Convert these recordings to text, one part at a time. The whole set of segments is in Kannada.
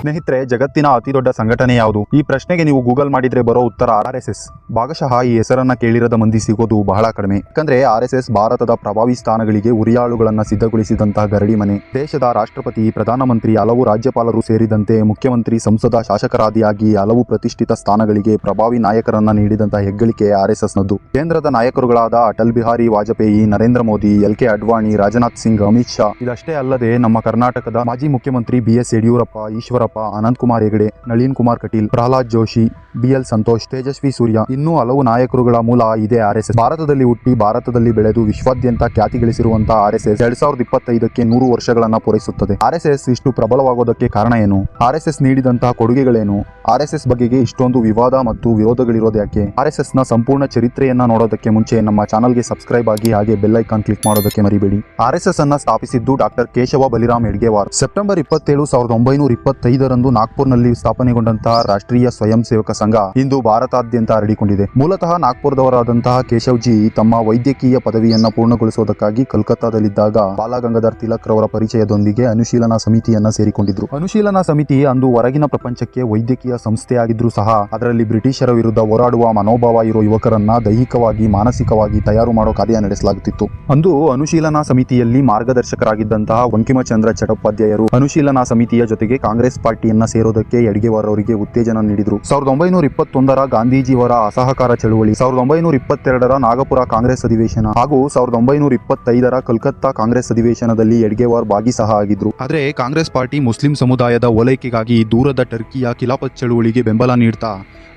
ಸ್ನೇಹಿತರೆ, ಜಗತ್ತಿನ ಅತಿ ದೊಡ್ಡ ಸಂಘಟನೆ ಯಾವುದು? ಈ ಪ್ರಶ್ನೆಗೆ ನೀವು ಗೂಗಲ್ ಮಾಡಿದ್ರೆ ಬರೋ ಉತ್ತರ ಆರ್ ಎಸ್ ಎಸ್ ಭಾಗಶಃ ಈ ಹೆಸರನ್ನ ಕೇಳಿರದ ಮಂದಿ ಸಿಗೋದು ಬಹಳ ಕಡಿಮೆ. ಯಾಕಂದ್ರೆ ಆರ್ ಭಾರತದ ಪ್ರಭಾವಿ ಸ್ಥಾನಗಳಿಗೆ ಉರಿಯಾಳುಗಳನ್ನ ಸಿದ್ಧಗೊಳಿಸಿದಂತಹ ಗರಡಿ ಮನೆ. ದೇಶದ ರಾಷ್ಟ್ರಪತಿ, ಪ್ರಧಾನಮಂತ್ರಿ, ಹಲವು ರಾಜ್ಯಪಾಲರು ಸೇರಿದಂತೆ ಮುಖ್ಯಮಂತ್ರಿ, ಸಂಸದ, ಶಾಸಕರಾದಿಯಾಗಿ ಹಲವು ಪ್ರತಿಷ್ಠಿತ ಸ್ಥಾನಗಳಿಗೆ ಪ್ರಭಾವಿ ನಾಯಕರನ್ನ ನೀಡಿದಂತಹ ಹೆಗ್ಗಳಿಕೆ ಆರ್ ಎಸ್ ಕೇಂದ್ರದ ನಾಯಕರುಗಳಾದ ಅಟಲ್ ಬಿಹಾರಿ ವಾಜಪೇಯಿ, ನರೇಂದ್ರ ಮೋದಿ, ಎಲ್ ಕೆ ಅಡ್ವಾಣಿ, ರಾಜನಾಥ್ ಸಿಂಗ್, ಅಮಿತ್ ಶಾ. ಇದಷ್ಟೇ ಅಲ್ಲದೆ ನಮ್ಮ ಕರ್ನಾಟಕದ ಮಾಜಿ ಮುಖ್ಯಮಂತ್ರಿ B S Yediyurappa, Eshwarappa Ananth Kumar Hegde, Nalin Kumar Kateel, Pralhad Joshi B L Santhosh, Tejasvi Surya, ಇನ್ನೂ ಹಲವು ನಾಯಕರುಗಳ ಮೂಲ ಇದೆ ಆರ್ ಎಸ್ ಎಸ್. ಭಾರತದಲ್ಲಿ ಹುಟ್ಟಿ, ಭಾರತದಲ್ಲಿ ಬೆಳೆದು ವಿಶ್ವಾದ್ಯಂತ ಖ್ಯಾತಿ ಗಳಿಸಿರುವಂತಹ ಆರ್ ಎಸ್ ಎಸ್ ಎರಡ್ ಸಾವಿರದ ಇಪ್ಪತ್ತೈದಕ್ಕೆ ನೂರು ವರ್ಷಗಳನ್ನ ಪೂರೈಸುತ್ತದೆ. ಆರ್ ಎಸ್ ಎಸ್ ಇಷ್ಟು ಪ್ರಬಲವಾಗೋದಕ್ಕೆ ಕಾರಣ ಏನು? ಆರ್ ಎಸ್ ಎಸ್ ನೀಡಿದಂತಹ ಕೊಡುಗೆಗಳೇನು? ಆರ್ ಎಸ್ ಎಸ್ ಬಗೆಗೆ ಇಷ್ಟೊಂದು ವಿವಾದ ಮತ್ತು ವಿರೋಧಗಳಿರೋದು ಯಾಕೆ? ಆರ್ ಎಸ್ ಎಸ್ನ ಸಂಪೂರ್ಣ ಚರಿತ್ರೆಯನ್ನ ನೋಡೋದಕ್ಕೆ ಮುಂಚೆ ನಮ್ಮ ಚಾನಲ್ಗೆ ಸಬ್ಸ್ಕ್ರೈಬ್ ಆಗಿ ಹಾಗೆ ಬೆಲ್ ಐಕಾನ್ ಕ್ಲಿಕ್ ಮಾಡೋದಕ್ಕೆ ಮರಿಬೇಡಿ. ಆರ್ ಎಸ್ ಎಸ್ ಅನ್ನ ಸ್ಥಾಪಿಸಿದ್ದು ಡಾಕ್ಟರ್ ಕೇಶವ ಬಲಿರಾಮ್ ಹೆಡ್ಗೇವಾರ್ ಸೆಪ್ಟೆಂಬರ್ ಇಪ್ಪತ್ತೇಳು ಸಾವಿರದ ಒಂಬೈನೂರ ಇಪ್ಪತ್ತೈದರಂದು ನಾಗ್ಪುರ್ನಲ್ಲಿ ಸ್ಥಾಪನೆಗೊಂಡಂತಹ ರಾಷ್ಟ್ರೀಯ ಸ್ವಯಂ ಸೇವಕ ಸಂಘ ಇಂದು ಭಾರತಾದ್ಯಂತ ಹರಡಿಕೊಂಡಿದೆ. ಮೂಲತಃ ನಾಗ್ಪುರದವರಾದಂತಹ ಕೇಶವ್ಜಿ ತಮ್ಮ ವೈದ್ಯಕೀಯ ಪದವಿಯನ್ನ ಪೂರ್ಣಗೊಳಿಸುವುದಕ್ಕಾಗಿ ಕಲ್ಕತ್ತಾದಲ್ಲಿದ್ದಾಗ ಬಾಲಗಂಗಾಧರ್ ತಿಲಕ್ ರವರ ಪರಿಚಯದೊಂದಿಗೆ ಅನುಶೀಲನಾ ಸಮಿತಿಯನ್ನ ಸೇರಿಕೊಂಡಿದ್ರು. ಅನುಶೀಲನಾ ಸಮಿತಿ ಅಂದು ಹೊರಗಿನ ಪ್ರಪಂಚಕ್ಕೆ ವೈದ್ಯಕೀಯ ಸಂಸ್ಥೆಯಾಗಿದ್ರೂ ಸಹ ಅದರಲ್ಲಿ ಬ್ರಿಟಿಷರ ವಿರುದ್ಧ ಹೋರಾಡುವ ಮನೋಭಾವ ಇರುವ ಯುವಕರನ್ನ ದೈಹಿಕವಾಗಿ, ಮಾನಸಿಕವಾಗಿ ತಯಾರು ಮಾಡೋ ಕಾರ್ಯ ನಡೆಸಲಾಗುತ್ತಿತ್ತು. ಅಂದು ಅನುಶೀಲನಾ ಸಮಿತಿಯಲ್ಲಿ ಮಾರ್ಗದರ್ಶಕರಾಗಿದ್ದಂತಹ ವಂಕಿಮಚಂದ್ರ ಚಟೋಪಾಧ್ಯಾಯರು ಅನುಶೀಲನಾ ಸಮಿತಿಯ ಜೊತೆಗೆ ಕಾಂಗ್ರೆಸ್ ಪಾರ್ಟಿಯನ್ನ ಸೇರೋದಕ್ಕೆ ಎಡ್ಗೆವಾರ್ ಅವರಿಗೆ ಉತ್ತೇಜನ ನೀಡಿದ್ರು. ಸಾವಿರದ ಒಂಬೈನೂರ ಇಪ್ಪತ್ತೊಂದರ ಗಾಂಧೀಜಿಯವರ ಅಸಹಕಾರ ಚಳುವಳಿ, ಸಾವಿರದ ಒಂಬೈನೂರ ಇಪ್ಪತ್ತೆರಡರ ನಾಗಪುರ ಕಾಂಗ್ರೆಸ್ ಅಧಿವೇಶನ ಹಾಗೂ ಸಾವಿರದ ಒಂಬೈನೂರ ಇಪ್ಪತ್ತೈದರ ಕಲ್ಕತ್ತಾ ಕಾಂಗ್ರೆಸ್ ಅಧಿವೇಶನದಲ್ಲಿ ಎಡ್ಗೆವಾರ್ ಭಾಗಿ ಸಹ ಆಗಿದ್ರು. ಆದರೆ ಕಾಂಗ್ರೆಸ್ ಪಾರ್ಟಿ ಮುಸ್ಲಿಂ ಸಮುದಾಯದ ಓಲೈಕೆಗಾಗಿ ದೂರದ ಟರ್ಕಿಯ ಖಿಲಾಫತ್ ಚಳುವಳಿಗೆ ಬೆಂಬಲ ನೀಡ್ತಾ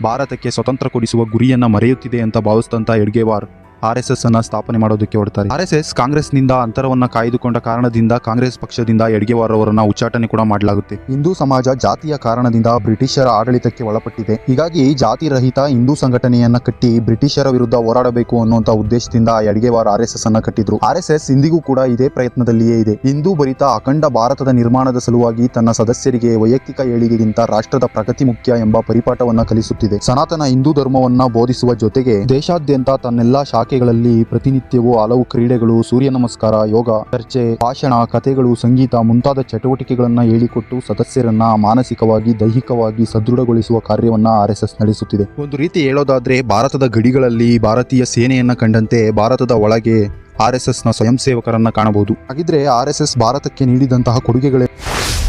ಭಾರತಕ್ಕೆ ಸ್ವತಂತ್ರ ಕೊಡಿಸುವ ಗುರಿಯನ್ನ ಮರೆಯುತ್ತಿದೆ ಅಂತ ಭಾವಿಸಿದಂತ ಎಡ್ಗೆವಾರ್ ಆರ್ ಎಸ್ ಎಸ್ ಅನ್ನ ಸ್ಥಾಪನೆ ಮಾಡೋದಕ್ಕೆ ಹೊರಡ್ತಾರೆ. ಆರ್ ಎಸ್ ಎಸ್ ಕಾಂಗ್ರೆಸ್ನಿಂದ ಅಂತರವನ್ನ ಕಾಯ್ದುಕೊಂಡ ಕಾರಣದಿಂದ ಕಾಂಗ್ರೆಸ್ ಪಕ್ಷದಿಂದ ಅವರನ್ನ ಉಚ್ಚಾಟನೆ ಕೂಡ ಮಾಡಲಾಗುತ್ತೆ. ಹಿಂದೂ ಸಮಾಜ ಜಾತಿಯ ಕಾರಣದಿಂದ ಬ್ರಿಟಿಷರ ಆಡಳಿತಕ್ಕೆ ಒಳಪಟ್ಟಿದೆ. ಹೀಗಾಗಿ ಜಾತಿ ರಹಿತ ಹಿಂದೂ ಸಂಘಟನೆಯನ್ನ ಕಟ್ಟಿ ಬ್ರಿಟಿಷರ ವಿರುದ್ಧ ಹೋರಾಡಬೇಕು ಅನ್ನುವಂತ ಉದ್ದೇಶದಿಂದ ಎಡ್ಗೆವಾರ್ ಆರ್ ಎಸ್ ಎಸ್ ಅನ್ನ ಕಟ್ಟಿದ್ರು. ಆರ್ ಎಸ್ ಎಸ್ ಇಂದಿಗೂ ಕೂಡ ಇದೇ ಪ್ರಯತ್ನದಲ್ಲಿಯೇ ಇದೆ. ಹಿಂದೂ ಭರಿತ ಅಖಂಡ ಭಾರತದ ನಿರ್ಮಾಣದ ಸಲುವಾಗಿ ತನ್ನ ಸದಸ್ಯರಿಗೆ ವೈಯಕ್ತಿಕ ಏಳಿಗೆಗಿಂತ ರಾಷ್ಟ್ರದ ಪ್ರಗತಿ ಮುಖ್ಯ ಎಂಬ ಪರಿಪಾಠವನ್ನ ಕಲಿಸುತ್ತಿದೆ. ಸನಾತನ ಹಿಂದೂ ಧರ್ಮವನ್ನ ಬೋಧಿಸುವ ಜೊತೆಗೆ ದೇಶಾದ್ಯಂತ ತನ್ನೆಲ್ಲಾ ಶಾಖೆಗಳಲ್ಲಿ ಪ್ರತಿನಿತ್ಯವೂ ಹಲವು ಕ್ರೀಡೆಗಳು ಸೂರ್ಯ ನಮಸ್ಕಾರ ಯೋಗ ಚರ್ಚೆ ಭಾಷಣ ಕಥೆಗಳು ಸಂಗೀತ ಮುಂತಾದ ಚಟುವಟಿಕೆಗಳನ್ನ ಹೇಳಿಕೊಟ್ಟು ಸದಸ್ಯರನ್ನ ಮಾನಸಿಕವಾಗಿ ದೈಹಿಕವಾಗಿ ಸದೃಢಗೊಳಿಸುವ ಕಾರ್ಯವನ್ನ ಆರ್ ಎಸ್ ಎಸ್ ನಡೆಸುತ್ತಿದೆ. ಒಂದು ರೀತಿ ಹೇಳೋದಾದ್ರೆ ಭಾರತದ ಗಡಿಗಳಲ್ಲಿ ಭಾರತೀಯ ಸೇನೆಯನ್ನ ಕಂಡಂತೆ ಭಾರತದ ಒಳಗೆ ಆರ್ ಎಸ್ ಎಸ್ನ ಸ್ವಯಂ ಸೇವಕರನ್ನ ಕಾಣಬಹುದು. ಹಾಗಿದ್ರೆ ಆರ್ ಎಸ್ ಎಸ್ ಭಾರತಕ್ಕೆ ನೀಡಿದಂತಹ ಕೊಡುಗೆಗಳೇ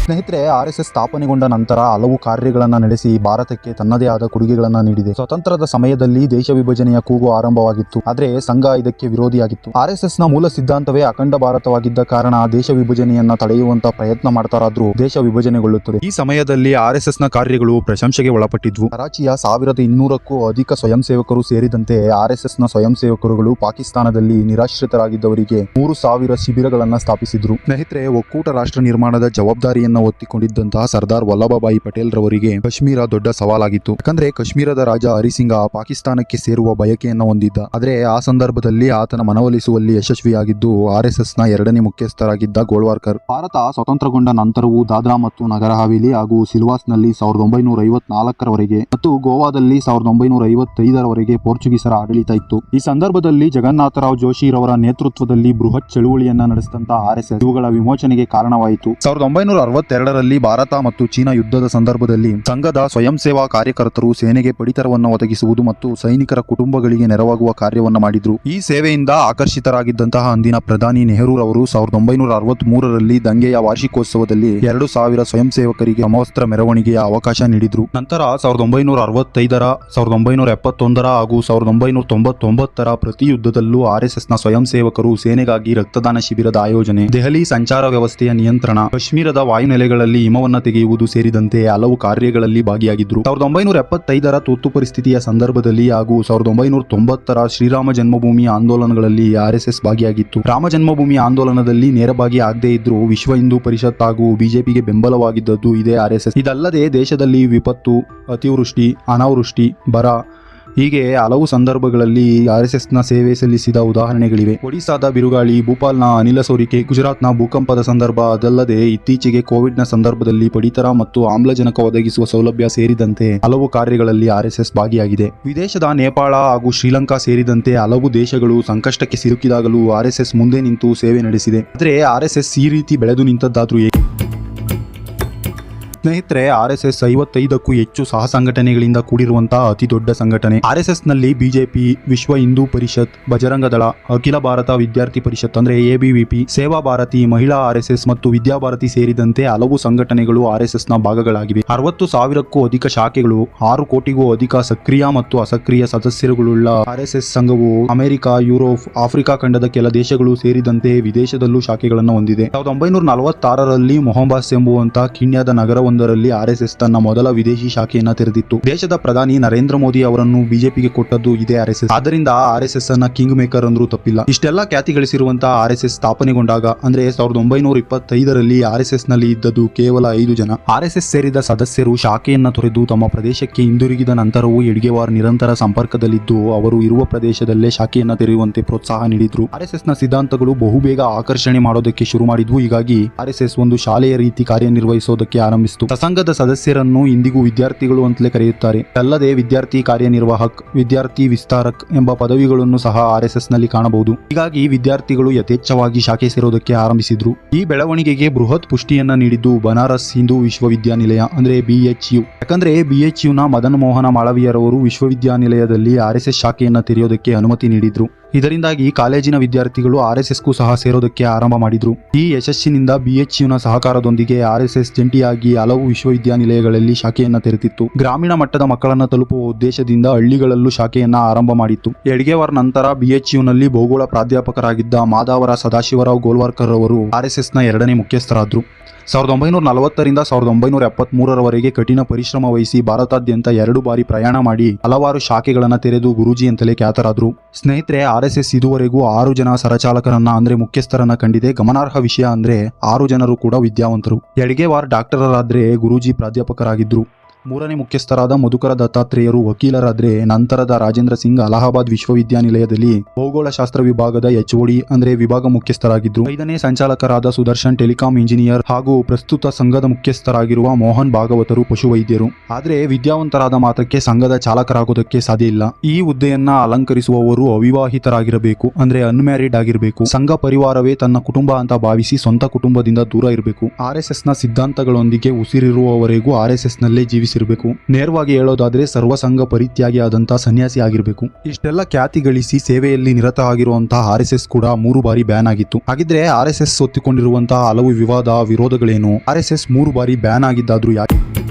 ಸ್ನೇಹಿತರೆ, ಆರ್ ಎಸ್ ಸ್ಥಾಪನೆಗೊಂಡ ನಂತರ ಹಲವು ಕಾರ್ಯಗಳನ್ನು ನಡೆಸಿ ಭಾರತಕ್ಕೆ ತನ್ನದೇ ಆದ ಕೊಡುಗೆಗಳನ್ನು ನೀಡಿದೆ. ಸ್ವತಂತ್ರದ ಸಮಯದಲ್ಲಿ ದೇಶ ವಿಭಜನೆಯ ಕೂಗು ಆರಂಭವಾಗಿತ್ತು. ಆದರೆ ಸಂಘ ಇದಕ್ಕೆ ವಿರೋಧಿಯಾಗಿತ್ತು. ಆರ್ನ ಮೂಲ ಸಿದ್ಧಾಂತವೇ ಅಖಂಡ ಭಾರತವಾಗಿದ್ದ ಕಾರಣ ದೇಶ ವಿಭಜನೆಯನ್ನ ತಡೆಯುವಂತ ಪ್ರಯತ್ನ ಮಾಡ್ತಾರಾದ್ರೂ ದೇಶ ವಿಭಜನೆಗೊಳ್ಳುತ್ತದೆ. ಈ ಸಮಯದಲ್ಲಿ ಆರ್ ಎಸ್ನ ಕಾರ್ಯಗಳು ಪ್ರಶಂಸೆಗೆ ಒಳಪಟ್ಟಿದ್ವು. ಕರಾಚಿಯ ಸಾವಿರದ ಇನ್ನೂರಕ್ಕೂ ಅಧಿಕ ಸ್ವಯಂ ಸೇವಕರು ಸೇರಿದಂತೆ ಆರ್ನ ಸ್ವಯಂ ಸೇವಕರುಗಳು ಪಾಕಿಸ್ತಾನದಲ್ಲಿ ನಿರಾಶ್ರಿತರಾಗಿದ್ದವರಿಗೆ ಮೂರು ಸಾವಿರ ಶಿಬಿರಗಳನ್ನು ಸ್ಥಾಪಿಸಿದ್ರು. ಸ್ನೇಹಿತರೆ, ಒಕ್ಕೂಟ ರಾಷ್ಟ್ರ ನಿರ್ಮಾಣದ ಜವಾಬ್ದಾರಿಯನ್ನ ಹೊತ್ತಿಕೊಂಡಿದ್ದಂತಹ ಸರ್ದಾರ್ ವಲ್ಲಭಭಾಯಿ ಪಟೇಲ್ ರವರಿಗೆ ಕಾಶ್ಮೀರ ದೊಡ್ಡ ಸವಾಲಾಗಿತ್ತು. ಯಾಕಂದ್ರೆ ಕಾಶ್ಮೀರದ ರಾಜ ಹರಿಸಿಂಗ ಪಾಕಿಸ್ತಾನಕ್ಕೆ ಸೇರುವ ಬಯಕೆಯನ್ನ ಹೊಂದಿದ್ದ. ಆದ್ರೆ ಆ ಸಂದರ್ಭದಲ್ಲಿ ಆತನ ಮನವೊಲಿಸುವಲ್ಲಿ ಯಶಸ್ವಿಯಾಗಿದ್ದು ಆರ್ ಎಸ್ ಎಸ್ನ ಎರಡನೇ ಮುಖ್ಯಸ್ಥರಾಗಿದ್ದ ಗೋಳ್ವಾರ್ಕರ್. ಭಾರತ ಸ್ವತಂತ್ರಗೊಂಡ ನಂತರವೂ ದಾದ್ರಾ ಮತ್ತು ನಗರ ಹವೇಲಿ ಹಾಗೂ ಸಿಲ್ವಾಸ್ನಲ್ಲಿ ಸಾವಿರದ ಒಂಬೈನೂರ ಐವತ್ನಾಲ್ಕರವರೆಗೆ ಮತ್ತು ಗೋವಾದಲ್ಲಿ ಸಾವಿರದ ಒಂಬೈನೂರ ಐವತ್ತೈದರವರೆಗೆ ಪೋರ್ಚುಗೀಸರ ಆಡಳಿತ ಇತ್ತು. ಈ ಸಂದರ್ಭದಲ್ಲಿ ಜಗನ್ನಾಥರಾವ್ ಜೋಶಿರವರ ನೇತೃತ್ವದಲ್ಲಿ ಬೃಹತ್ ಚಳುವಳಿಯನ್ನ ನಡೆಸಿದಂತಹ ಆರ್ ಎಸ್ ಎಸ್ ಇವುಗಳ ವಿಮೋಚನೆಗೆ ಕಾರಣವಾಯಿತು. ಸಾವಿರದ ಒಂಬೈನೂರ ಅರವತ್ತೆರಡರಲ್ಲಿ ಭಾರತ ಮತ್ತು ಚೀನಾ ಯುದ್ಧದ ಸಂದರ್ಭದಲ್ಲಿ ಸಂಘದ ಸ್ವಯಂ ಸೇವಾ ಕಾರ್ಯಕರ್ತರು ಸೇನೆಗೆ ಪಡಿತರವನ್ನು ಒದಗಿಸುವುದು ಮತ್ತು ಸೈನಿಕರ ಕುಟುಂಬಗಳಿಗೆ ನೆರವಾಗುವ ಕಾರ್ಯವನ್ನು ಮಾಡಿದ್ರು. ಈ ಸೇವೆಯಿಂದ ಆಕರ್ಷಿತರಾಗಿದ್ದಂತಹ ಅಂದಿನ ಪ್ರಧಾನಿ ನೆಹರೂರವರು ಸಾವಿರದ ಒಂಬೈನೂರ ಅರವತ್ತ್ ಮೂರರಲ್ಲಿ ದಂಗೆಯ ವಾರ್ಷಿಕೋತ್ಸವದಲ್ಲಿ ಎರಡು ಸಾವಿರ ಸ್ವಯಂ ಸೇವಕರಿಗೆ ಸಮವಸ್ತ್ರ ಮೆರವಣಿಗೆಯ ಅವಕಾಶ ನೀಡಿದ್ರು. ನಂತರ ಸಾವಿರದ ಒಂಬೈನೂರ ಅರವತ್ತೈದರ, ಸಾವಿರದ ಒಂಬೈನೂರ ಎಪ್ಪತ್ತೊಂದರ ಹಾಗೂ ಸಾವಿರದ ಒಂಬೈನೂರ ತೊಂಬತ್ತೊಂಬತ್ತರ ಪ್ರತಿ ಯುದ್ಧದಲ್ಲೂ ಆರ್ಎಸ್ಎಸ್ನ ಸ್ವಯಂ ಸೇವಕರು ಸೇನೆಗಾಗಿ ರಕ್ತದಾನ ಶಿಬಿರದ ಆಯೋಜನೆ, ದೆಹಲಿ ಸಂಚಾರ ವ್ಯವಸ್ಥೆಯ ನಿಯಂತ್ರಣ, ಕಾಶ್ಮೀರದ ವಾಯುನೆಲೆಗಳಲ್ಲಿ ಹಿಮವನ್ನು ತೆಗೆಯುವುದು ಸೇರಿದಂತೆ ಹಲವು ಕಾರ್ಯಗಳಲ್ಲಿ ಭಾಗಿಯಾಗಿದ್ದರು. ಸಾವಿರದ ಒಂಬೈನೂರ ಎಪ್ಪತ್ತೈದರ ತುರ್ತು ಪರಿಸ್ಥಿತಿಯ ಸಂದರ್ಭದಲ್ಲಿ ಹಾಗೂ ಸಾವಿರದ ಒಂಬೈನೂರ ತೊಂಬತ್ತರ ಶ್ರೀರಾಮ ಜನ್ಮಭೂಮಿ ಆಂದೋಲನಗಳಲ್ಲಿ ಆರ್ ಭಾಗಿಯಾಗಿತ್ತು. ರಾಮ ಜನ್ಮಭೂಮಿ ಆಂದೋಲನದಲ್ಲಿ ನೇರವಾಗಿ ಆಗದೇ ಇದ್ರೂ ವಿಶ್ವ ಹಿಂದೂ ಪರಿಷತ್ ಹಾಗೂ ಬಿಜೆಪಿಗೆ ಬೆಂಬಲವಾಗಿದ್ದದ್ದು ಇದೇ ಆರ್ ಇದಲ್ಲದೆ ದೇಶದಲ್ಲಿ ವಿಪತ್ತು, ಅತಿವೃಷ್ಟಿ, ಅನಾವೃಷ್ಟಿ, ಬರ ಹೀಗೆ ಹಲವು ಸಂದರ್ಭಗಳಲ್ಲಿ ಆರ್ ಎಸ್ ಸೇವೆ ಸಲ್ಲಿಸಿದ ಉದಾಹರಣೆಗಳಿವೆ. ಒಡಿಸಾದ ಬಿರುಗಾಳಿ, ಭೂಪಾಲ್ನ ಅನಿಲ ಸೋರಿಕೆ, ಗುಜರಾತ್ನ ಭೂಕಂಪದ ಸಂದರ್ಭ ಅದಲ್ಲದೆ ಇತ್ತೀಚೆಗೆ ಕೋವಿಡ್ನ ಸಂದರ್ಭದಲ್ಲಿ ಪಡಿತರ ಮತ್ತು ಆಮ್ಲಜನಕ ಒದಗಿಸುವ ಸೌಲಭ್ಯ ಸೇರಿದಂತೆ ಹಲವು ಕಾರ್ಯಗಳಲ್ಲಿ ಆರ್ ಭಾಗಿಯಾಗಿದೆ. ವಿದೇಶದ ನೇಪಾಳ ಹಾಗೂ ಶ್ರೀಲಂಕಾ ಸೇರಿದಂತೆ ಹಲವು ದೇಶಗಳು ಸಂಕಷ್ಟಕ್ಕೆ ಸಿಲುಕಿದಾಗಲೂ ಆರ್ ಮುಂದೆ ನಿಂತು ಸೇವೆ ನಡೆಸಿದೆ. ಆದರೆ ಆರ್ ಈ ರೀತಿ ಬೆಳೆದು ನಿಂತದ್ದಾದ್ರೂ ಸ್ನೇಹಿತರೆ, ಆರ್ ಎಸ್ ಎಸ್ ಐವತ್ತೈದಕ್ಕೂ ಹೆಚ್ಚು ಸಹ ಸಂಘಟನೆಗಳಿಂದ ಕೂಡಿರುವಂತಹ ಅತಿ ದೊಡ್ಡ ಸಂಘಟನೆ. ಆರ್ ಎಸ್ನಲ್ಲಿ ಬಿಜೆಪಿ, ವಿಶ್ವ ಹಿಂದೂ ಪರಿಷತ್, ಬಜರಂಗ ದಳ, ಅಖಿಲ ಭಾರತ ವಿದ್ಯಾರ್ಥಿ ಪರಿಷತ್ ಅಂದ್ರೆ ಎಬಿವಿಪಿ ಸೇವಾ ಭಾರತಿ, ಮಹಿಳಾ ಆರ್ ಎಸ್ ಎಸ್ ಮತ್ತು ವಿದ್ಯಾಭಾರತಿ ಸೇರಿದಂತೆ ಹಲವು ಸಂಘಟನೆಗಳು ಆರ್ನ ಭಾಗಗಳಾಗಿವೆ. ಅರವತ್ತು ಸಾವಿರಕ್ಕೂ ಅಧಿಕ ಶಾಖೆಗಳು, ಆರು ಕೋಟಿಗೂ ಅಧಿಕ ಸಕ್ರಿಯ ಮತ್ತು ಅಸಕ್ರಿಯ ಸದಸ್ಯರುಗಳುಳ್ಳ ಆರ್ ಎಸ್ ಎಸ್ ಸಂಘವು ಅಮೆರಿಕ, ಯುರೋಪ್, ಆಫ್ರಿಕಾ ಖಂಡದ ಕೆಲ ದೇಶಗಳು ಸೇರಿದಂತೆ ವಿದೇಶದಲ್ಲೂ ಶಾಖೆಗಳನ್ನು ಹೊಂದಿದೆ. ಸಾವಿರದ ಒಂಬೈನೂರ ನಲವತ್ತಾರರಲ್ಲಿ ಮೊಹಂಬಾಸ್ ಎಂಬುವಂತಹ ಕೀನ್ಯಾದ ನಗರವೊಂದರಲ್ಲಿ ಆರ್ ಎಸ್ ಎಸ್ ತನ್ನ ಮೊದಲ ವಿದೇಶಿ ಶಾಖೆಯನ್ನು ತೆರೆದಿತ್ತು. ದೇಶದ ಪ್ರಧಾನಿ ನರೇಂದ್ರ ಮೋದಿ ಅವರನ್ನು ಬಿಜೆಪಿಗೆ ಕೊಟ್ಟದ್ದು ಇದೇ ಆರ್ಎಸ್ಎಸ್ ಎಸ್ ಆರ್ಎಸ್ಎಸ್ ಆದ್ದರಿಂದ ಆರ್ಎಸ್ಎಸ್ ಎಸ್ ಎಸ್ ಅನ್ನ ಕಿಂಗ್ ಮೇಕರ್ ಅಂದ್ರೂ ತಪ್ಪಿಲ್ಲ. ಇಷ್ಟೆಲ್ಲ ಖ್ಯಾತಿ ಗಳಿಸಿರುವಂತಹ ಆರ್ಎಸ್ಎಸ್ ಎಸ್ ಎಸ್ ಸ್ಥಾಪನೆಗೊಂಡಾಗ, ಅಂದ್ರೆ ಸಾವಿರದ ಒಂಬೈನೂರ ಇಪ್ಪತ್ತೈದರಲ್ಲಿ ಆರ್ ಎಸ್ ಎಸ್ನಲ್ಲಿ ಇದ್ದದ್ದು ಕೇವಲ ಐದು ಜನ. ಆರ್ಎಸ್ಎಸ್ ಎಸ್ ಎಸ್ ಸೇರಿದ ಸದಸ್ಯರು ಶಾಖೆಯನ್ನು ತೊರೆದು ತಮ್ಮ ಪ್ರದೇಶಕ್ಕೆ ಹಿಂದಿರುಗಿದ ನಂತರವೂ ಎಡ್ಗೆವಾರ್ ನಿರಂತರ ಸಂಪರ್ಕದಲ್ಲಿದ್ದು, ಅವರು ಇರುವ ಪ್ರದೇಶದಲ್ಲೇ ಶಾಖೆಯನ್ನು ತೆರೆಯುವಂತೆ ಪ್ರೋತ್ಸಾಹ ನೀಡಿದ್ರು. ಆರ್ಎಸ್ಎಸ್ನ ಸಿದ್ಧಾಂತಗಳು ಬಹುಬೇಗ ಆಕರ್ಷಣೆ ಮಾಡೋದಕ್ಕೆ ಶುರು ಮಾಡಿದ್ವು. ಹೀಗಾಗಿ ಆರ್ ಎಸ್ ಎಸ್ ಒಂದು ಶಾಲೆಯ ರೀತಿ ಕಾರ್ಯನಿರ್ವಹಿಸೋದಕ್ಕೆ ಆರಂಭಿಸಿತು. ಸಂಘದ ಸದಸ್ಯರನ್ನು ಇಂದಿಗೂ ವಿದ್ಯಾರ್ಥಿಗಳು ಅಂತಲೇ ಕರೆಯುತ್ತಾರೆ. ಅಲ್ಲದೆ ವಿದ್ಯಾರ್ಥಿ ಕಾರ್ಯನಿರ್ವಾಹಕ್, ವಿದ್ಯಾರ್ಥಿ ವಿಸ್ತಾರಕ್ ಎಂಬ ಪದವಿಗಳನ್ನು ಸಹ ಆರ್ ಎಸ್ ಎಸ್ನಲ್ಲಿ ಕಾಣಬಹುದು. ಹೀಗಾಗಿ ವಿದ್ಯಾರ್ಥಿಗಳು ಯಥೇಚ್ಛವಾಗಿ ಶಾಖೆ ಸೇರೋದಕ್ಕೆ ಆರಂಭಿಸಿದ್ರು. ಈ ಬೆಳವಣಿಗೆಗೆ ಬೃಹತ್ ಪುಷ್ಟಿಯನ್ನ ನೀಡಿದ್ದು ಬನಾರಸ್ ಹಿಂದೂ ವಿಶ್ವವಿದ್ಯಾನಿಲಯ, ಅಂದ್ರೆ ಬಿಎಚ್ ಯು. ಯಾಕಂದ್ರೆ ಬಿಎಚ್ಯು ನ ಮದನ್ ಮೋಹನ ಮಾಳವಿಯರವರು ವಿಶ್ವವಿದ್ಯಾನಿಲಯದಲ್ಲಿ ಆರ್ ಎಸ್ ಎಸ್ ಶಾಖೆಯನ್ನ ತೆರೆಯೋದಕ್ಕೆ ಅನುಮತಿ ನೀಡಿದ್ರು. ಇದರಿಂದಾಗಿ ಕಾಲೇಜಿನ ವಿದ್ಯಾರ್ಥಿಗಳು ಆರ್ ಎಸ್ ಸಹ ಸೇರೋದಕ್ಕೆ ಆರಂಭ ಮಾಡಿದ್ರು. ಈ ಯಶಸ್ಸಿನಿಂದ ಬಿಎಚ್ಯುನ ಸಹಕಾರದೊಂದಿಗೆ ಆರ್ ಎಸ್ ಎಸ್ ಜಂಟಿಯಾಗಿ ಹಲವು ವಿಶ್ವವಿದ್ಯಾನಿಲಯಗಳಲ್ಲಿ ಶಾಖೆಯನ್ನು ತೆರೆದಿತ್ತು. ಗ್ರಾಮೀಣ ಮಟ್ಟದ ಮಕ್ಕಳನ್ನು ತಲುಪುವ ಉದ್ದೇಶದಿಂದ ಹಳ್ಳಿಗಳಲ್ಲೂ ಶಾಖೆಯನ್ನು ಆರಂಭ ಮಾಡಿತ್ತು. ಎಡ್ಗೆವಾರ್ ನಂತರ ಬಿಎಚ್ಯುನಲ್ಲಿ ಭೂಗೋಳ ಪ್ರಾಧ್ಯಾಪಕರಾಗಿದ್ದ ಮಾದಾವರ ಸದಾಶಿವರಾವ್ ಗೋಲ್ವಾರ್ಕರ್ ಅವರು ಆರ್ಎಸ್ಎಸ್ನ ಎಸ್ ಎಸ್ನ ಎರಡನೇ ಮುಖ್ಯಸ್ಥರಾದ್ರು. ಸಾವಿರದ ಒಂಬೈನೂರ ನಲವತ್ತರಿಂದ ಸಾವಿರದ ಒಂಬೈನೂರ ಎಪ್ಪತ್ಮೂರರವರೆಗೆ ಕಠಿಣ ಪರಿಶ್ರಮ ವಹಿಸಿ ಭಾರತಾದ್ಯಂತ ಎರಡು ಬಾರಿ ಪ್ರಯಾಣ ಮಾಡಿ ಹಲವಾರು ಶಾಖೆಗಳನ್ನು ತೆರೆದು ಗುರೂಜಿ ಅಂತಲೇ ಖ್ಯಾತರಾದರು. ಸ್ನೇಹಿತರೆ, ಆರ್ ಎಸ್ ಎಸ್ ಇದುವರೆಗೂ ಆರು ಜನ ಸರಚಾಲಕರನ್ನ, ಅಂದ್ರೆ ಮುಖ್ಯಸ್ಥರನ್ನ ಕಂಡಿದೆ. ಗಮನಾರ್ಹ ವಿಷಯ ಅಂದ್ರೆ ಆರು ಜನರು ಕೂಡ ವಿದ್ಯಾವಂತರು. ಎಡಗೆವಾರ್ ಡಾಕ್ಟರರಾದ್ರೆ ಗುರೂಜಿ ಪ್ರಾಧ್ಯಾಪಕರಾಗಿದ್ರು. ಮೂರನೇ ಮುಖ್ಯಸ್ಥರಾದ ಮಧುಕರ ದತ್ತಾತ್ರೇಯರು ವಕೀಲರಾದ್ರೆ ನಂತರದ ರಾಜೇಂದ್ರ ಸಿಂಗ್ ಅಲಹಾಬಾದ್ ವಿಶ್ವವಿದ್ಯಾನಿಲಯದಲ್ಲಿ ಭೌಗೋಳಶಾಸ್ತ್ರ ವಿಭಾಗದ ಎಚ್ಒಡಿ ಅಂದ್ರೆ ವಿಭಾಗ ಮುಖ್ಯಸ್ಥರಾಗಿದ್ದರು ಐದನೇ ಸಂಚಾಲಕರಾದ ಸುದರ್ಶನ್ ಟೆಲಿಕಾಂ ಇಂಜಿನಿಯರ್ ಹಾಗೂ ಪ್ರಸ್ತುತ ಸಂಘದ ಮುಖ್ಯಸ್ಥರಾಗಿರುವ ಮೋಹನ್ ಭಾಗವತರು ಪಶುವೈದ್ಯರು. ಆದರೆ ವಿದ್ಯಾವಂತರಾದ ಮಾತ್ರಕ್ಕೆ ಸಂಘದ ಚಾಲಕರಾಗುವುದಕ್ಕೆ ಸಾಧ್ಯ ಇಲ್ಲ. ಈ ಹುದ್ದೆಯನ್ನ ಅಲಂಕರಿಸುವವರು ಅವಿವಾಹಿತರಾಗಿರಬೇಕು, ಅಂದ್ರೆ ಅನ್ಮ್ಯಾರಿಡ್ ಆಗಿರಬೇಕು. ಸಂಘ ಪರಿವಾರವೇ ತನ್ನ ಕುಟುಂಬ ಅಂತ ಭಾವಿಸಿ ಸ್ವಂತ ಕುಟುಂಬದಿಂದ ದೂರ ಇರಬೇಕು. ಆರ್ ಎಸ್ ಎಸ್ನ ಸಿದ್ಧಾಂತಗಳೊಂದಿಗೆ ಉಸಿರಿರುವವರೆಗೂ ಆರ್ ಎಸ್ ಎಸ್ ನೇರವಾಗಿ ಹೇಳೋದಾದ್ರೆ ಸರ್ವಸಂಗ ಪರಿತ್ಯಾಗಿ ಆದಂತಹ ಸನ್ಯಾಸಿ ಆಗಿರಬೇಕು. ಇಷ್ಟೆಲ್ಲ ಖ್ಯಾತಿ ಗಳಿಸಿ ಸೇವೆಯಲ್ಲಿ ನಿರತ ಆಗಿರುವಂತಹ ಆರ್ ಕೂಡ ಮೂರು ಬಾರಿ ಬ್ಯಾನ್ ಆಗಿತ್ತು. ಹಾಗಿದ್ರೆ ಆರ್ ಎಸ್ ಎಸ್ ಹಲವು ವಿವಾದ ವಿರೋಧಗಳೇನು? ಆರ್ ಮೂರು ಬಾರಿ ಬ್ಯಾನ್ ಆಗಿದ್ದಾದ್ರೂ ಯಾಕೆ?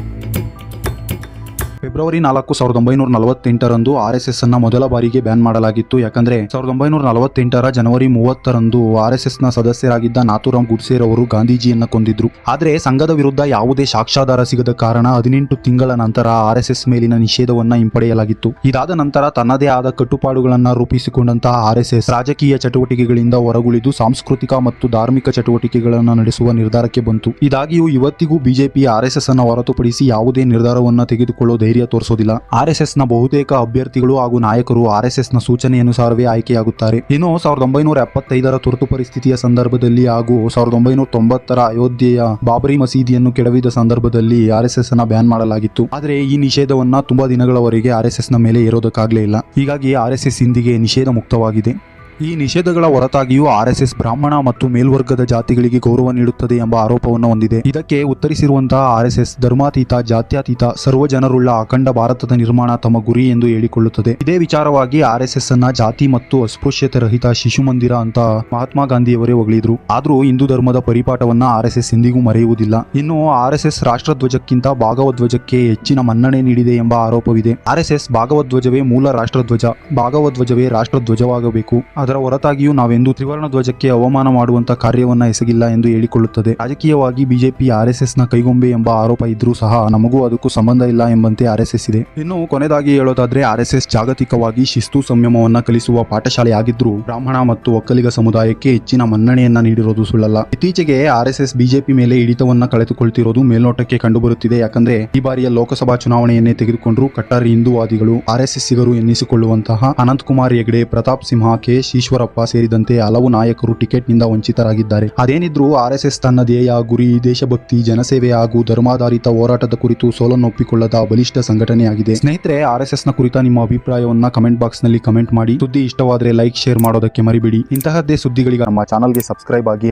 ಫೆಬ್ರವರಿ ನಾಲ್ಕು ಸಾವಿರದ ಒಂಬೈನೂರ ನಲವತ್ತೆಂಟರಂದು ಆರ್ ಎಸ್ ಎಸ್ ಅನ್ನ ಮೊದಲ ಬಾರಿಗೆ ಬ್ಯಾನ್ ಮಾಡಲಾಗಿತ್ತು. ಯಾಕಂದ್ರೆ ಸಾವಿರದ ಒಂಬೈನೂರ ನಲವತ್ತೆಂಟರ ಜನವರಿ ಮೂವತ್ತರಂದು ಆರ್ ಎಸ್ ಎಸ್ನ ಸದಸ್ಯರಾಗಿದ್ದ ನಾಥುರಾಮ್ ಗುಡ್ಸೇರ್ ಅವರು ಗಾಂಧೀಜಿಯನ್ನ ಕೊಂದಿದ್ರು. ಆದ್ರೆ ಸಂಘದ ವಿರುದ್ಧ ಯಾವುದೇ ಸಾಕ್ಷಾಧಾರ ಸಿಗದ ಕಾರಣ ಹದಿನೆಂಟು ತಿಂಗಳ ನಂತರ ಆರ್ ಎಸ್ ಎಸ್ ಮೇಲಿನ ನಿಷೇಧವನ್ನ ಹಿಂಪಡೆಯಲಾಗಿತ್ತು. ಇದಾದ ನಂತರ ತನ್ನದೇ ಆದ ಕಟ್ಟುಪಾಡುಗಳನ್ನ ರೂಪಿಸಿಕೊಂಡಂತಹ ಆರ್ ಎಸ್ ಎಸ್ ರಾಜಕೀಯ ಚಟುವಟಿಕೆಗಳಿಂದ ಹೊರಗುಳಿದು ಸಾಂಸ್ಕೃತಿಕ ಮತ್ತು ಧಾರ್ಮಿಕ ಚಟುವಟಿಕೆಗಳನ್ನು ನಡೆಸುವ ನಿರ್ಧಾರಕ್ಕೆ ಬಂತು. ಇದಾಗಿಯೂ ಇವತ್ತಿಗೂ ಬಿಜೆಪಿ ಆರ್ ಎಸ್ ಎಸ್ ಅನ್ನ ಹೊರತುಪಡಿಸಿ ಯಾವುದೇ ನಿರ್ಧಾರವನ್ನು ತೆಗೆದುಕೊಳ್ಳೋ ಧೈರ್ಯ ತೋರಿಸೋದಿಲ್ಲ. ಆರ್ ಎಸ್ನ ಬಹುತೇಕ ಅಭ್ಯರ್ಥಿಗಳು ಹಾಗೂ ನಾಯಕರು ಆರ್ ಎಸ್ನ ಸೂಚನೆ ಅನುಸಾರವೇ ಆಯ್ಕೆಯಾಗುತ್ತಾರೆ. ಇನ್ನು ಸಾವಿರದ ಒಂಬೈನೂರ ಎಪ್ಪತ್ತೈದರ ತುರ್ತು ಪರಿಸ್ಥಿತಿಯ ಸಂದರ್ಭದಲ್ಲಿ ಹಾಗೂ ಸಾವಿರದ ಒಂಬೈನೂರ ತೊಂಬತ್ತರ ಅಯೋಧ್ಯೆಯ ಬಾಬರಿ ಮಸೀದಿಯನ್ನು ಕೆಡವಿದ ಸಂದರ್ಭದಲ್ಲಿ ಆರ್ ಎಸ್ ಎಸ್ ಅನ್ನ ಬ್ಯಾನ್ ಮಾಡಲಾಗಿತ್ತು. ಆದರೆ ಈ ನಿಷೇಧವನ್ನ ತುಂಬಾ ದಿನಗಳವರೆಗೆ ಆರ್ ಎಸ್ ಎಸ್ನ ಮೇಲೆ ಇರೋದಕ್ಕಾಗಲೇ ಇಲ್ಲ. ಹೀಗಾಗಿ ಆರ್ ಎಸ್ ಎಸ್ ಇಂದಿಗೆ ನಿಷೇಧ ಮುಕ್ತವಾಗಿದೆ. ಈ ನಿಷೇಧಗಳ ಹೊರತಾಗಿಯೂ ಆರ್ಎಸ್ಎಸ್ ಎಸ್ ಎಸ್ ಬ್ರಾಹ್ಮಣ ಮತ್ತು ಮೇಲ್ವರ್ಗದ ಜಾತಿಗಳಿಗೆ ಗೌರವ ನೀಡುತ್ತದೆ ಎಂಬ ಆರೋಪವನ್ನು ಹೊಂದಿದೆ. ಇದಕ್ಕೆ ಉತ್ತರಿಸಿರುವಂತಹ ಆರ್ಎಸ್ಎಸ್ ಎಸ್ ಎಸ್ ಧರ್ಮಾತೀತ, ಜಾತ್ಯತೀತ ಸರ್ವ ಜನರುಳ್ಳ ಅಖಂಡ ಭಾರತದ ನಿರ್ಮಾಣ ತಮ್ಮ ಗುರಿ ಎಂದು ಹೇಳಿಕೊಳ್ಳುತ್ತದೆ. ಇದೇ ವಿಚಾರವಾಗಿ ಆರ್ಎಸ್ಎಸ್ ಎಸ್ ಎಸ್ ಅನ್ನ ಜಾತಿ ಮತ್ತು ಅಸ್ಪೃಶ್ಯತೆ ರಹಿತ ಶಿಶು ಮಂದಿರ ಅಂತ ಮಹಾತ್ಮ ಗಾಂಧಿಯವರೇ ಹೊಗಳಿದ್ರು. ಆದರೂ ಹಿಂದೂ ಧರ್ಮದ ಪರಿಪಾಠವನ್ನ ಆರ್ಎಸ್ಎಸ್ ಎಸ್ ಎಸ್ ಎಂದಿಗೂ ಮರೆಯುವುದಿಲ್ಲ. ಇನ್ನು ಆರ್ಎಸ್ಎಸ್ ಎಸ್ ಎಸ್ ರಾಷ್ಟ್ರಧ್ವಜಕ್ಕಿಂತ ಭಾಗವಧ್ವಜಕ್ಕೆ ಹೆಚ್ಚಿನ ಮನ್ನಣೆ ನೀಡಿದೆ ಎಂಬ ಆರೋಪವಿದೆ. ಆರ್ಎಸ್ಎಸ್ ಎಸ್ ಎಸ್ ಭಾಗವಧ್ವಜವೇ ಮೂಲ ರಾಷ್ಟ್ರಧ್ವಜ. ಭಾಗವಧ್ವಜವೇ ರಾಷ್ಟ್ರಧ್ವಜವಾಗಬೇಕು. ಅದರ ಹೊರತಾಗಿಯೂ ನಾವೆಂದು ತ್ರಿವರ್ಣ ಧ್ವಜಕ್ಕೆ ಅವಮಾನ ಮಾಡುವಂತ ಕಾರ್ಯವನ್ನ ಎಸಗಿಲ್ಲ ಎಂದು ಹೇಳಿಕೊಳ್ಳುತ್ತದೆ. ರಾಜಕೀಯವಾಗಿ ಬಿಜೆಪಿ ಆರ್ ಎಸ್ ಎಸ್ನ ಕೈಗೊಂಬೆ ಎಂಬ ಆರೋಪ ಇದ್ರೂ ಸಹ ನಮಗೂ ಅದಕ್ಕೂ ಸಂಬಂಧ ಇಲ್ಲ ಎಂಬಂತೆ ಆರ್ ಎಸ್ ಎಸ್ ಇದೆ. ಇನ್ನು ಕೊನೆಯದಾಗಿ ಹೇಳೋದಾದ್ರೆ ಆರ್ ಎಸ್ ಎಸ್ ಜಾಗತಿಕವಾಗಿ ಶಿಸ್ತು ಸಂಯಮವನ್ನ ಕಲಿಸುವ ಪಾಠಶಾಲೆಯಾಗಿದ್ರೂ ಬ್ರಾಹ್ಮಣ ಮತ್ತು ಒಕ್ಕಲಿಗ ಸಮುದಾಯಕ್ಕೆ ಹೆಚ್ಚಿನ ಮನ್ನಣೆಯನ್ನ ನೀಡಿರೋದು ಸುಳ್ಳಲ್ಲ. ಇತ್ತೀಚೆಗೆ ಆರ್ ಎಸ್ ಎಸ್ ಬಿಜೆಪಿ ಮೇಲೆ ಹಿಡಿತವನ್ನ ಕಳೆದುಕೊಳ್ತಿರೋದು ಮೇಲ್ನೋಟಕ್ಕೆ ಕಂಡುಬರುತ್ತಿದೆ. ಯಾಕಂದ್ರೆ ಈ ಬಾರಿಯ ಲೋಕಸಭಾ ಚುನಾವಣೆಯನ್ನೇ ತೆಗೆದುಕೊಂಡ್ರು ಕಟ್ಟಾರಿ ಹಿಂದೂವಾದಿಗಳು ಆರ್ ಎಸ್ ಎಸ್ ಸಿಗರು ಎನ್ನಿಸಿಕೊಳ್ಳುವಂತಹ ಅನಂತಕುಮಾರ್ ಹೆಗ್ಡೆ, ಪ್ರತಾಪ್ ಸಿಂಹ, ಕೆ. ಈಶ್ವರಪ್ಪ ಸೇರಿದಂತೆ ಹಲವು ನಾಯಕರು ಟಿಕೆಟ್ನಿಂದ ವಂಚಿತರಾಗಿದ್ದಾರೆ. ಅದೇನಿದ್ರೂ ಆರ್ ಎಸ್ ಎಸ್ ತನ್ನ ಧ್ಯೇಯ ಗುರಿ, ದೇಶಭಕ್ತಿ, ಜನಸೇವೆ ಹಾಗೂ ಧರ್ಮಾಧಾರಿತ ಹೋರಾಟದ ಕುರಿತು ಸೋಲನ್ನೊಪ್ಪಿಕೊಳ್ಳದ ಬಲಿಷ್ಠ ಸಂಘಟನೆಯಾಗಿದೆ. ಸ್ನೇಹಿತರೆ, ಆರ್ ಎಸ್ ಎಸ್ನ ಕುರಿತ ನಿಮ್ಮ ಅಭಿಪ್ರಾಯವನ್ನ ಕಮೆಂಟ್ ಬಾಕ್ಸ್ನಲ್ಲಿ ಕಮೆಂಟ್ ಮಾಡಿ. ಸುದ್ದಿ ಇಷ್ಟವಾದರೆ ಲೈಕ್, ಶೇರ್ ಮಾಡೋದಕ್ಕೆ ಮರಿಬೇಡಿ. ಇಂತಹದ್ದೇ ಸುದ್ದಿಗಳಿಗೆ ನಮ್ಮ ಚಾನಲ್ಗೆ ಸಬ್ಸ್ಕ್ರೈಬ್ ಆಗಿ